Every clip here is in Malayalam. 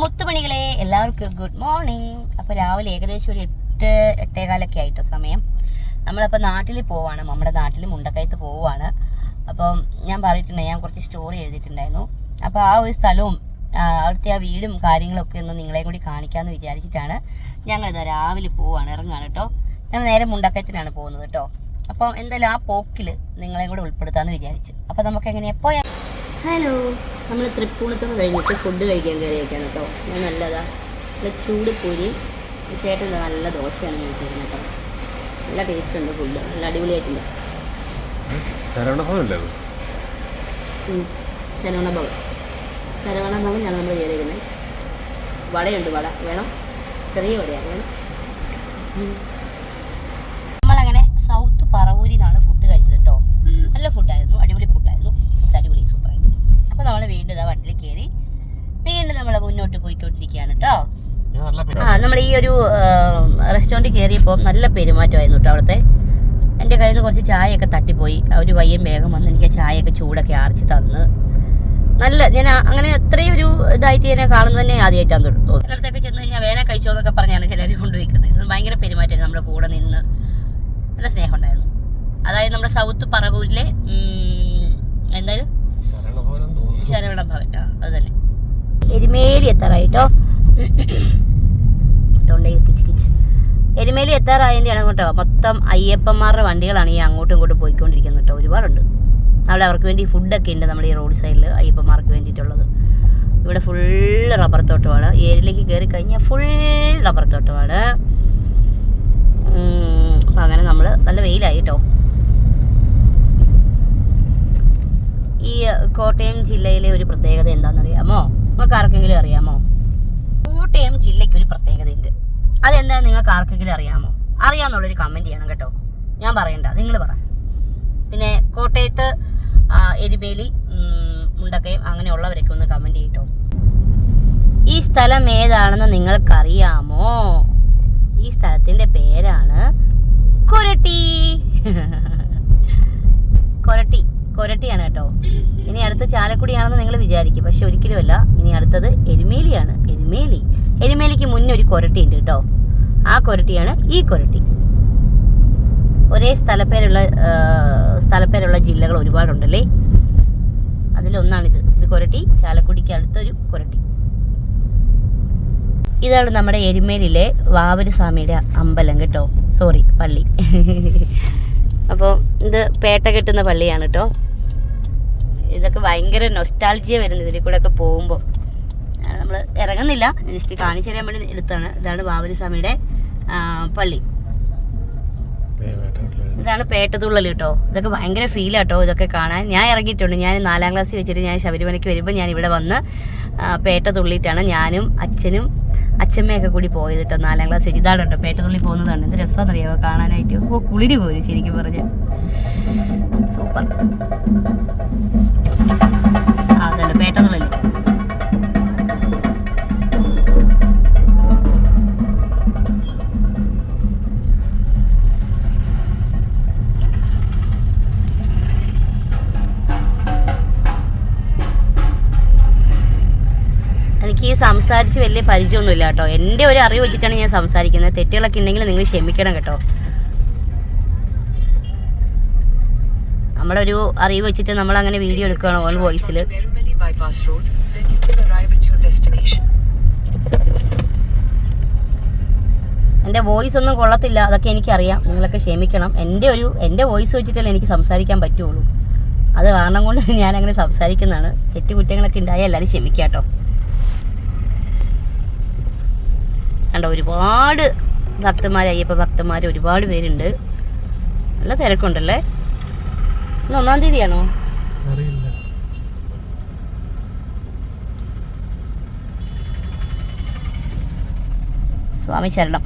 മുത്തുമണികളെ എല്ലാവർക്കും ഗുഡ് മോർണിംഗ് അപ്പോൾ രാവിലെ ഏകദേശം ഒരു എട്ട് എട്ടേകാലൊക്കെ ആയിട്ടോ സമയം. നമ്മളപ്പോൾ നാട്ടിൽ പോവാണ്. നമ്മുടെ നാട്ടിൽ മുണ്ടക്കയത്ത് പോവാണ്. അപ്പം ഞാൻ പറഞ്ഞിട്ടുണ്ട് ഞാൻ കുറച്ച് സ്റ്റോറി എഴുതിയിട്ടുണ്ടായിരുന്നു. അപ്പോൾ ആ ഒരു സ്ഥലവും അവിടുത്തെ ആ വീടും കാര്യങ്ങളൊക്കെ ഒന്ന് നിങ്ങളെയും കൂടി കാണിക്കാമെന്ന് വിചാരിച്ചിട്ടാണ് ഞങ്ങളിതാ രാവിലെ പോവാണ് ഇറങ്ങാണ് കേട്ടോ ഞങ്ങൾ നേരെ മുണ്ടക്കയത്തിനാണ് പോകുന്നത് കേട്ടോ അപ്പോൾ എന്തായാലും ആ പോക്കിൽ നിങ്ങളെയും കൂടെ ഉൾപ്പെടുത്താമെന്ന് വിചാരിച്ചു. അപ്പോൾ നമുക്ക് എങ്ങനെയാ പോയാൽ ഹലോ നമ്മൾ തൃപ്പൂണിത്തം കഴിഞ്ഞിട്ട് ഫുഡ് കഴിക്കാൻ കയറിയേക്കാണ് കേട്ടോ. ഞാൻ നല്ലതാ. നല്ല ചൂട് പൂരി. ചേട്ടൻ നല്ല ദോശയാണ് ഞാൻ ചെയ്യുന്നത് കേട്ടോ. നല്ല ടേസ്റ്റ് ഉണ്ട് ഫുഡ് നല്ല അടിപൊളിയായിട്ടുണ്ട്. ശരവണഭവൻ. ശരവണഭവൻ ഉം. നമ്മൾ കയറിയിരിക്കുന്നത്. വടയുണ്ട് വട. വേണം? ചെറിയ വടയാണ് വേണം ഉം. നമ്മളങ്ങനെ സൗത്ത് പറവൂരിൽ നിന്നാണ് ഫുഡ് കഴിച്ചത് കേട്ടോ നല്ല ഫുഡായിരുന്നു അടിപൊളി ഫുഡായിരുന്നു ഫുഡ് അടിപൊളി സൂപ്പറായിരുന്നു അപ്പോൾ നമ്മൾ വീണ്ടും ഇതാ വണ്ടിയിൽ കയറി വീണ്ടും നമ്മൾ മുന്നോട്ട് പോയിക്കൊണ്ടിരിക്കുകയാണ് കേട്ടോ ഞാൻ നല്ല ആ നമ്മൾ ഈ ഒരു റെസ്റ്റോറന്റ് കയറിയപ്പോൾ നല്ല പെരുമാറ്റമായിരുന്നു കേട്ടോ അവിടുത്തെ. എന്റെ കയ്യിൽ നിന്ന് കുറച്ച് ചായയൊക്കെ തട്ടിപ്പോയി. അവർ വയ്യം വേഗം വന്ന് എനിക്ക് ആ ചായയൊക്കെ ചൂടൊക്കെ ആർച്ച് തന്ന്. നല്ല ഞാൻ അങ്ങനെ അത്രയും ഒരു ഇതായിട്ട് എന്നെ കാണുന്നത് തന്നെ ആദ്യമായിട്ടാണ് തോന്നുന്നത്. ചിലടത്തൊക്കെ ചെന്ന് കഴിഞ്ഞാൽ വേണേ കഴിച്ചോ എന്നൊക്കെ പറഞ്ഞാണ് ചിലർ കൊണ്ടുപോയിക്കുന്നത് ഭയങ്കര പെരുമാറ്റമായിരുന്നു. നമ്മുടെ കൂടെ നിന്ന് നല്ല സ്നേഹം ഉണ്ടായിരുന്നു അതായത് നമ്മുടെ സൗത്ത് പറവൂരിലെ എന്തായാലും ശരവണ ഭവൻ ആ അത് തന്നെ. എരുമേലി എത്താറായിട്ടോ തൊണ്ടയിൽ കിച്ച് കിച്ച് എരുമേലി എത്താറായതിന്റെയാണ് കേട്ടോ. മൊത്തം അയ്യപ്പന്മാരുടെ വണ്ടികളാണ് ഈ അങ്ങോട്ടും ഇങ്ങോട്ടും പോയിക്കൊണ്ടിരിക്കുന്നത് കേട്ടോ. ഒരുപാടുണ്ട്. അവിടെ അവർക്ക് വേണ്ടി ഫുഡൊക്കെ ഉണ്ട് നമ്മുടെ ഈ റോഡ് സൈഡിൽ അയ്യപ്പന്മാർക്ക് വേണ്ടിയിട്ടുള്ളത്. ഇവിടെ ഫുൾ റബ്ബർ തോട്ടമാണ് ഏരിയയിലേക്ക് കയറി കഴിഞ്ഞാൽ ഫുൾ റബ്ബർ തോട്ടമാണ് അപ്പം അങ്ങനെ നമ്മൾ നല്ല വെയിലായി കേട്ടോ. ഈ കോട്ടയം ജില്ലയിലെ ഒരു പ്രത്യേകത എന്താണെന്നറിയാമോ? നിങ്ങൾക്ക് ആർക്കെങ്കിലും അറിയാമോ? അതെന്താണെന്ന് നിങ്ങൾക്ക് ആർക്കെങ്കിലും അറിയാമോ? അറിയാന്നുള്ളൊരു കമന്റ് ചെയ്യണം കേട്ടോ. ഞാൻ പറയണ്ട. നിങ്ങൾ പറ. പിന്നെ കോട്ടയത്ത് എരിബേലി മുണ്ടക്കയം അങ്ങനെയുള്ളവരൊക്കെ ഒന്ന് കമന്റ് ചെയ്യട്ടോ. ഈ സ്ഥലം ഏതാണെന്ന് നിങ്ങൾക്കറിയാമോ? ഈ സ്ഥലത്തിന്റെ പേരാണ് കൊരട്ടി. കൊരട്ടി. കൊരട്ടിയാണ് കേട്ടോ. ഇനി അടുത്ത ചാലക്കുടിയാണെന്ന് നിങ്ങൾ വിചാരിക്കും. പക്ഷെ ഒരിക്കലുമല്ല. ഇനി അടുത്തത് എരുമേലിയാണ്. എരുമേലി. എരുമേലിക്ക് മുന്നേ ഒരു കൊരട്ടി ഉണ്ട് കേട്ടോ. ആ കൊരട്ടിയാണ് ഈ കൊരട്ടി. ഒരേ സ്ഥലപ്പേരുള്ള സ്ഥലപ്പേരുള്ള ജില്ലകൾ ഒരുപാടുണ്ടല്ലേ? അതിലൊന്നാണിത്. ഇത് കൊരട്ടി ചാലക്കുടിക്ക് അടുത്തൊരു കൊരട്ടി. ഇതാണ് നമ്മുടെ എരുമേലിലെ വാവരസ്വാമിയുടെ അമ്പലം കേട്ടോ. സോറി പള്ളി. അപ്പോൾ ഇത് പേട്ട കെട്ടുന്ന പള്ളിയാണ് കേട്ടോ. ഇതൊക്കെ ഭയങ്കര നൊസ്റ്റാൾജിയ വരുന്നത് ഇതിൽ കൂടെ ഒക്കെ പോകുമ്പോൾ നമ്മൾ ഇറങ്ങുന്നില്ല. ജസ്റ്റ് കാണിച്ചു തരാൻ വേണ്ടി എടുത്താണ്. ഇതാണ് ബാബരി സ്വാമിയുടെ പള്ളി. ഇതാണ് പേട്ടതുള്ളൽ കേട്ടോ. ഇതൊക്കെ ഭയങ്കര ഫീൽ ഫീലാട്ടോ ഇതൊക്കെ കാണാൻ. ഞാൻ ഇറങ്ങിയിട്ടുണ്ട്. ഞാൻ നാലാം ക്ലാസ്സിൽ വെച്ചിട്ട് ഞാൻ ശബരിമലയ്ക്ക് വരുമ്പോൾ ഞാൻ ഇവിടെ വന്ന് പേട്ടതുള്ളിയിട്ടാണ് പേട്ട തുള്ളിയിട്ടാണ് ഞാനും അച്ഛനും അച്ഛമ്മയൊക്കെ കൂടി പോയത് കേട്ടോ നാലാം ക്ലാസ് വെച്ച്. ഇതാണ് കേട്ടോ പേട്ടതുള്ളി പോകുന്നതാണ്. എന്ത് രസമാണെന്നറിയാമോ കാണാനായിട്ട്. ഓ കുളിര് പോരും ശരിക്കും പറഞ്ഞ. സൂപ്പർ. എനിക്ക് സംസാരിച്ച് വലിയ പരിചയമൊന്നുമില്ല കേട്ടോ. എന്റെ ഒരു അറിവ് വെച്ചിട്ടാണ് ഞാൻ സംസാരിക്കുന്നത്. തെറ്റുകളൊക്കെ ഉണ്ടെങ്കിൽ നിങ്ങൾ ക്ഷമിക്കണം കേട്ടോ. നമ്മളൊരു അറിവ് വെച്ചിട്ട് നമ്മൾ അങ്ങനെ വീഡിയോ എടുക്കുകയാണ് ഓൺ വോയിസിൽ. എന്റെ വോയിസ് ഒന്നും കൊള്ളത്തില്ല. അതൊക്കെ എനിക്കറിയാം. നിങ്ങളൊക്കെ ക്ഷമിക്കണം. എന്റെ ഒരു എന്റെ വോയിസ് വെച്ചിട്ടല്ലേ എനിക്ക് സംസാരിക്കാൻ പറ്റുള്ളൂ. അത് കാരണം കൊണ്ട് ഞാൻ അങ്ങനെ സംസാരിക്കുന്നതാണ്. തെറ്റുകുറ്റങ്ങളൊക്കെ ഉണ്ടായാൽ എല്ലാവരും ക്ഷമിക്കാം കേട്ടോ. കണ്ടോ ഒരുപാട് ഭക്തന്മാർ അയ്യപ്പ ഭക്തന്മാർ ഒരുപാട് പേരുണ്ട്. നല്ല തിരക്കുണ്ടല്ലേ? ഇന്ന് ഒന്നാം തീയതിയാണോ? സ്വാമി ശരണം.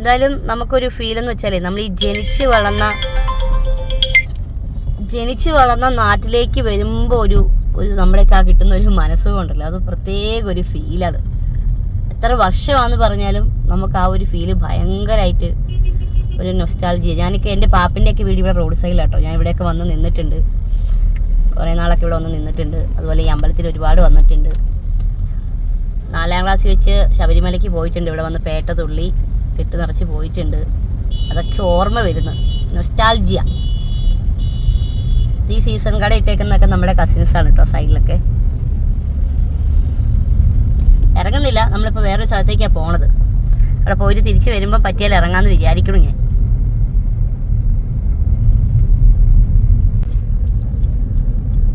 എന്തായാലും നമുക്കൊരു ഫീൽ എന്ന് വെച്ചാലേ നമ്മൾ ഈ ജനിച്ച് വളർന്ന ജനിച്ച് വളർന്ന നാട്ടിലേക്ക് വരുമ്പോൾ ഒരു ഒരു നമ്മുടെയൊക്കെ ആ കിട്ടുന്ന ഒരു മനസ്സുകൊണ്ടല്ലോ അത് പ്രത്യേക ഒരു ഫീലാണ് എത്ര വർഷമാണെന്ന് പറഞ്ഞാലും നമുക്ക് ആ ഒരു ഫീൽ ഭയങ്കരമായിട്ട് ഒരു നൊസ്റ്റാൾജിയ ഞാനൊക്കെ എന്റെ പാപ്പിന്റെയൊക്കെ വീട് ഇവിടെ റോഡ് സൈഡിലാട്ടോ ഞാൻ ഇവിടെയൊക്കെ വന്ന് നിന്നിട്ടുണ്ട്. കുറേ നാളൊക്കെ ഇവിടെ വന്ന് നിന്നിട്ടുണ്ട്. അതുപോലെ ഈ അമ്പലത്തിൽ ഒരുപാട് വന്നിട്ടുണ്ട്. നാലാം ക്ലാസ്സിൽ വെച്ച് ശബരിമലയ്ക്ക് പോയിട്ടുണ്ട്. ഇവിടെ വന്ന് പേട്ട തുള്ളി കെട്ട് നിറച്ച് പോയിട്ടുണ്ട്. അതൊക്കെ ഓർമ്മ വരുന്നു. നൊസ്റ്റാൾജിയ ഈ സീസൺ കട ഇട്ടേക്കുന്നൊക്കെ നമ്മുടെ കസിൻസ് ആണ് കേട്ടോ സൈഡിലൊക്കെ. ഇറങ്ങുന്നില്ല. നമ്മളിപ്പോൾ വേറൊരു സ്ഥലത്തേക്കാണ് പോണത്. അവിടെ പോയിട്ട് തിരിച്ച് വരുമ്പോൾ പറ്റിയാൽ ഇറങ്ങാമെന്ന് വിചാരിക്കണം ഞാൻ.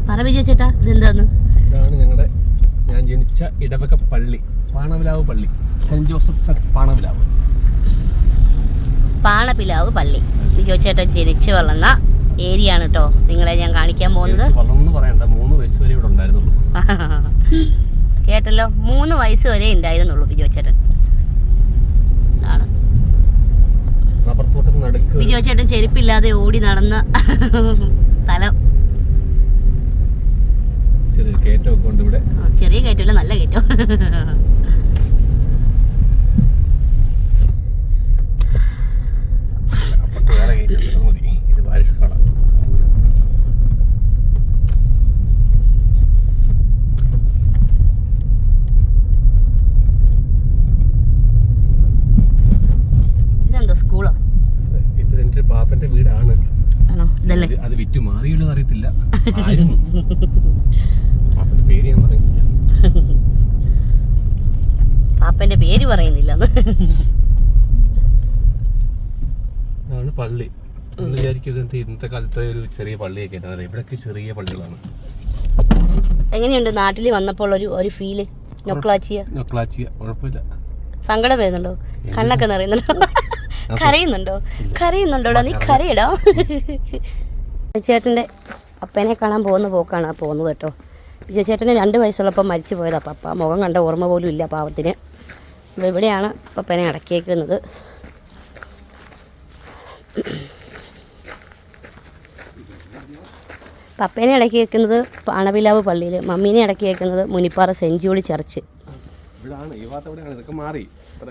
പറ വിജയ ചേട്ടാ ഇതെന്താന്ന്? ഇതാണ് ഞങ്ങളുടെ ഞാൻ ജനിച്ച ഇടവക പള്ളി പാണവിലാവ് പള്ളി. Saint Joseph church Panavilavu. Panappilavu പള്ളി. വിജയ ചേട്ടൻ ജനിച്ചു വളർന്ന ഏരിയ ആണ് കേട്ടോ നിങ്ങളെ ഞാൻ കാണിക്കാൻ പോകുന്നത്. കേട്ടല്ലോ മൂന്ന് വയസ്സ് വരെ ഉണ്ടായിരുന്നുള്ളൂ ബിജോ ചേട്ടൻ ആണ് നടുക്ക്. ചേട്ടൻ ചെരുപ്പില്ലാതെ ഓടി നടന്ന സ്ഥലം. ചെറിയ കയറ്റമൊക്കെ ഉണ്ട് ഇവിടെ. ആ, ചെറിയ കയറ്റമില്ല നല്ല കയറ്റം അപ്പുറത്ത് വേറെ കയറ്റം അത് മതി ഇത് വാരിഷാട ഇതെന്തോ സ്കൂളോ ഇത് എന്റെ ഒരു പാപ്പന്റെ വീടാണ് ആണോ ഇതല്ലേ ഇത് അത് വിറ്റ് മാറിയല്ലോ അറിയത്തില്ല. ആയിരുന്നു. പാപ്പന്റെ പേര് ഞാൻ പറയുന്നില്ല. പാപ്പന്റെ പേര് പറയുന്നില്ല. പള്ളി. എന്ന് വിചാരിക്കും ഇത് ഇന്നത്തെ കാലത്തെ ഒരു ചെറിയ പള്ളിയൊക്കെ ആണ് ഇവിടെയൊക്കെ ചെറിയ പള്ളികളാണ്. എങ്ങനെയുണ്ട് നാട്ടിൽ വന്നപ്പോൾ ഒരു ഒരു ഫീൽ നൊക്ലാച്ചിയ നൊക്ലാച്ചിയ കുഴപ്പമില്ല. സങ്കടം വരുന്നുണ്ടോ? കണ്ണൊക്കെ നിറയുന്നുണ്ടോ? കരയുന്നുണ്ടോ? കരയുന്നുണ്ടോടാ? നീ കരയടാ? ചേട്ടന്റെ അപ്പനെ കാണാൻ പോകുന്ന പോക്കാണ് പോകുന്നത് കേട്ടോ. വിജയ ചേട്ടന് രണ്ട് വയസ്സുള്ളപ്പോൾ മരിച്ചു പോയതാ. പപ്പ മുഖം കണ്ട ഓർമ്മ പോലും ഇല്ല പാവത്തിന്. ഇവിടെയാണ് പപ്പനെ അടക്കിയേക്കുന്നത്. പപ്പേനെ അടക്കി വെക്കുന്നത് പാണവിലാവ് പള്ളിയിൽ മമ്മീനെ അടക്കി വെക്കുന്നത് മുനിപ്പാറ സെഞ്ച് ജോളി ചർച്ച്.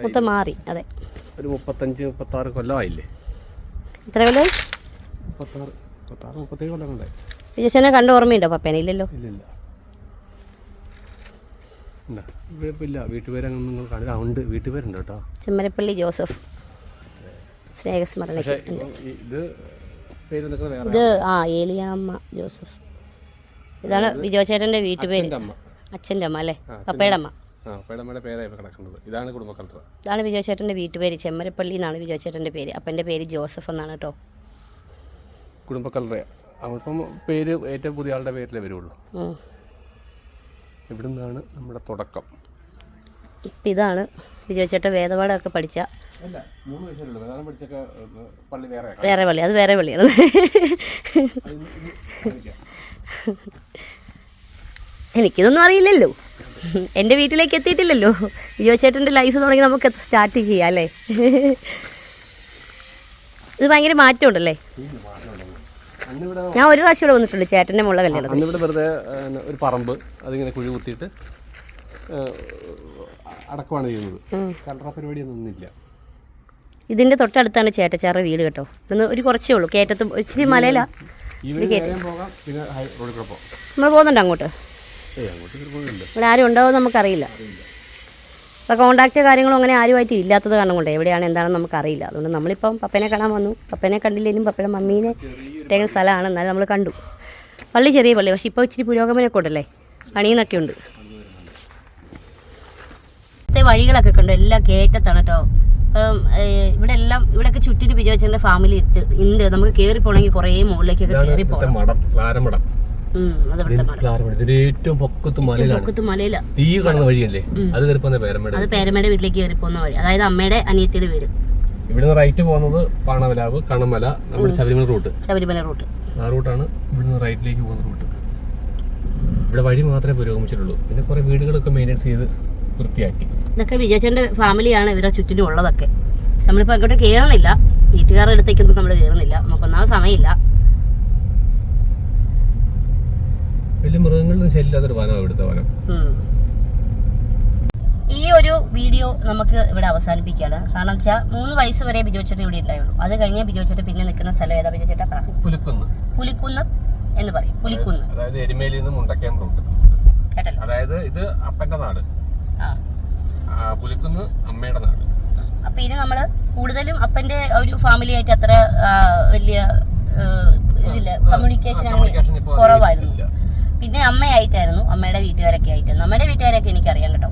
മൊത്തം മാറി അതെ. ഒരു മുപ്പത്തഞ്ച് മുപ്പത്താറ് കൊല്ലമായില്ലേ എത്ര കൊല്ലം? മുപ്പത്താറ്. മുപ്പത്താറ് മുപ്പത്തേഴ് കൊല്ലം കൊണ്ടായി വിജയനെ കണ്ട ഓർമ്മയുണ്ടോ പപ്പേനെ? ഇല്ലല്ലോ. ഇല്ലില്ല. ഇല്ല. ഇവിടെ ഇപ്പം ഇല്ല. വീട്ടുപേരങ്ങനെ നിങ്ങൾ കാണില്ല ഉണ്ട്. വീട്ടുപേരുണ്ട് കേട്ടോ. ചെമ്മരപ്പള്ളി ജോസഫ്. സ്നേഹസ്മരണ പക്ഷേ ഇത് വേറെ ഇത് ആ ഏലിയാമ്മ ജോസഫ്. ഇതാണ് വിജയചേട്ടന്റെ വീട്ടുപേര്. അച്ഛന്റെ അമ്മ. അച്ഛന്റെ അമ്മ അല്ലേ? പപ്പയുടെ അമ്മ. ആ പേടമ്മയുടെ പേരായി ഇപ്പം കിടക്കുന്നത്. ഇതാണ് കുടുംബക്കലത്ര ഇതാണ് വിജയചേട്ടന്റെ വീട്ടുപേര്. ചെമ്മരപ്പള്ളി എന്നാണ് വിജയചേട്ടന്റെ പേര്. അപ്പന്റെ പേര് ജോസഫ് എന്നാണ് കേട്ടോ. കുടുംബക്കലറ. അപ്പം പേര് ഏറ്റവും പുതിയ ആളുടെ പേരിലേ വരുള്ളൂ. ഇവിടെ നിന്നാണ് നമ്മുടെ തുടക്കം. ഇപ്പം ഇതാണ് വിജയചേട്ടൻ വേദപാഠമൊക്കെ പഠിച്ച വേറെ പള്ളി അത് വേറെ പള്ളിയാണ്. എനിക്കിതൊന്നും അറിയില്ലല്ലോ. എന്റെ വീട്ടിലേക്ക് എത്തിയിട്ടില്ലല്ലോ. വിജയച്ചേട്ടന്റെ ലൈഫ് തുടങ്ങി നമുക്ക് സ്റ്റാർട്ട് ചെയ്യാം അല്ലേ? ഇത് ഭയങ്കര മാറ്റമുണ്ടല്ലേ? ഞാൻ ഒരു പ്രാവശ്യം ഇവിടെ വന്നിട്ടുണ്ട് ചേട്ടന്റെ മുള്ള കല്യാണം അന്നിവിടെ വെറുതെ ഒരു പറമ്പ് അതിങ്ങനെ കുഴി കുത്തിയിട്ട് അടക്കമാണ് ചെയ്യുന്നത്. കലറ പരിപാടിയൊന്നും ഒന്നുമില്ല ഇതിന്റെ തൊട്ടടുത്താണ് ചേട്ടച്ചാറ് വീട് കേട്ടോ. ഇന്ന് ഒരു കുറച്ചേ ഉള്ളൂ കയറ്റത്ത് ഇച്ചിരി മലയില ഈ വഴി പോകാം പിന്നെ ഹൈ റോഡിൽ കൂടെ നമ്മൾ പോകുന്നുണ്ട് അങ്ങോട്ട്? ഇവിടെ ആരും ഉണ്ടാവും നമുക്കറിയില്ല. ഇപ്പോൾ കോണ്ടാക്റ്റ് കാര്യങ്ങളും അങ്ങനെ ആരുമായിട്ട് ഇല്ലാത്തത് കാരണം കൊണ്ട് എവിടെയാണ് എന്താണെന്ന് നമുക്കറിയില്ല. അതുകൊണ്ട് നമ്മളിപ്പം പപ്പനെ കാണാൻ വന്നു. പപ്പനെ കണ്ടില്ലെങ്കിലും പപ്പയുടെ മമ്മീനെ ഇട്ടേക്കുന്ന സ്ഥലമാണ്. എന്നാലും നമ്മൾ കണ്ടു. പള്ളി ചെറിയ പള്ളി. പക്ഷേ ഇപ്പോൾ ഇച്ചിരി പുരോഗമനമൊക്കെ ഉണ്ടല്ലേ? പണിയെന്നൊക്കെ ഉണ്ട്. ഇവിടുത്തെ വഴികളൊക്കെ കണ്ടു? എല്ലാം കയറ്റത്താണ് കേട്ടോ. ഇപ്പം ഇവിടെ എല്ലാം ഇവിടെയൊക്കെ ചുറ്റിട്ട് വിജയിച്ചതിന്റെ ഫാമിലി ഇട്ട്. ഉണ്ട് നമുക്ക് കയറി പോകണമെങ്കിൽ കുറേ മുകളിലേക്കൊക്കെ കയറി പോകണം. ഏറ്റവും പൊക്കത്ത് മലയിലാണ്. പൊക്കത്ത് മലയില. കാണുന്ന വഴിയല്ലേ? അത് കയറി പേരമേട് അത് പേരമ്മയുടെ വീട്ടിലേക്ക് കയറി പോകുന്ന വഴി. അതായത് അമ്മയുടെ അനിയത്തിയുടെ വീട്. ഇവിടുന്ന് റൈറ്റ് പോകുന്നത് പാണവലാവ് കണമല നമ്മുടെ ശബരിമല റൂട്ട്. ശബരിമല റൂട്ട്. ആ റൂട്ടാണ് ഇവിടുന്ന് റൈറ്റിലേക്ക് പോകുന്ന റൂട്ട്. ഇവിടെ വഴി മാത്രമേ പുരോഗമിച്ചിട്ടുള്ളൂ. പിന്നെ കുറെ വീടുകളൊക്കെ മെയിന്റെയിൻസ് ചെയ്ത് വൃത്തിയാക്കി. ഇതൊക്കെ വിജയച്ചന്റെ ഫാമിലിയാണ് ഇവരുടെ ചുറ്റിനും ഉള്ളതൊക്കെ. നമ്മളിപ്പോ നമ്മളിപ്പോൾ അങ്ങോട്ട് കയറുന്നില്ല വീട്ടുകാരുടെ അടുത്തേക്കൊന്നും നമ്മൾ കയറുന്നില്ല നമുക്കൊന്നാമത് സമയമില്ല. വലിയ മൃഗങ്ങളുടെ ശല്യമില്ലാത്തൊരു വനം ഇവിടുത്തെ വനം. ഈ ഒരു വീഡിയോ നമുക്ക് ഇവിടെ അവസാനിപ്പിക്കുകയാണ്. കാരണം വെച്ചാൽ മൂന്ന് വയസ്സ് വരെ ബിജോച്ചേട്ടൻ ഇവിടെ ഉണ്ടായുള്ളൂ. അത് കഴിഞ്ഞ് ബിജോച്ചേട്ടൻ പിന്നെ നിൽക്കുന്ന സ്ഥലം ഏതാ? ബിജോച്ചേട്ടൻ പറ പുലിക്കുന്ന്. പുലിക്കുന്ന് എന്ന് പറയും. പുലിക്കുന്ന്. അതായത് എരുമേലിൽ നിന്ന് മുണ്ടക്കയം റൂട്ട്. കേട്ടല്ലോ. അതായത് ഇത് അപ്പന്റെ നാട്. പുലിക്കുന്ന് അമ്മയുടെ നാട്. അപ്പൊ ഇനി നമ്മൾ കൂടുതലും അപ്പന്റെ ഒരു ഫാമിലി ആയിട്ട് അത്ര വലിയ ഇതില്ല. കമ്മ്യൂണിക്കേഷൻ കുറവായിരുന്നു. പിന്നെ അമ്മയായിട്ടായിരുന്നു അമ്മയുടെ വീട്ടുകാരൊക്കെ ആയിട്ടായിരുന്നു. അമ്മയുടെ വീട്ടുകാരൊക്കെ എനിക്കറിയാം കേട്ടോ.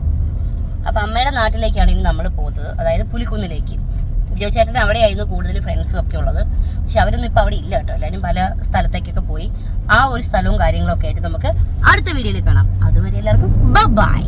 അപ്പൊ അമ്മയുടെ നാട്ടിലേക്കാണ് ഇനി നമ്മൾ പോകുന്നത് അതായത് പുലിക്കുന്നിലേക്ക്. വിജയചേട്ടൻ അവിടെയായിരുന്നു കൂടുതൽ ഫ്രണ്ട്സും ഒക്കെ ഉള്ളത്. പക്ഷെ അവരൊന്നും ഇപ്പൊ അവിടെ ഇല്ല കേട്ടോ. എല്ലാവരും പല സ്ഥലത്തേക്കൊക്കെ പോയി. ആ ഒരു സ്ഥലവും കാര്യങ്ങളൊക്കെ ആയിട്ട് നമുക്ക് അടുത്ത വീഡിയോയിൽ കാണാം. അതുവരെ എല്ലാവർക്കും ബൈ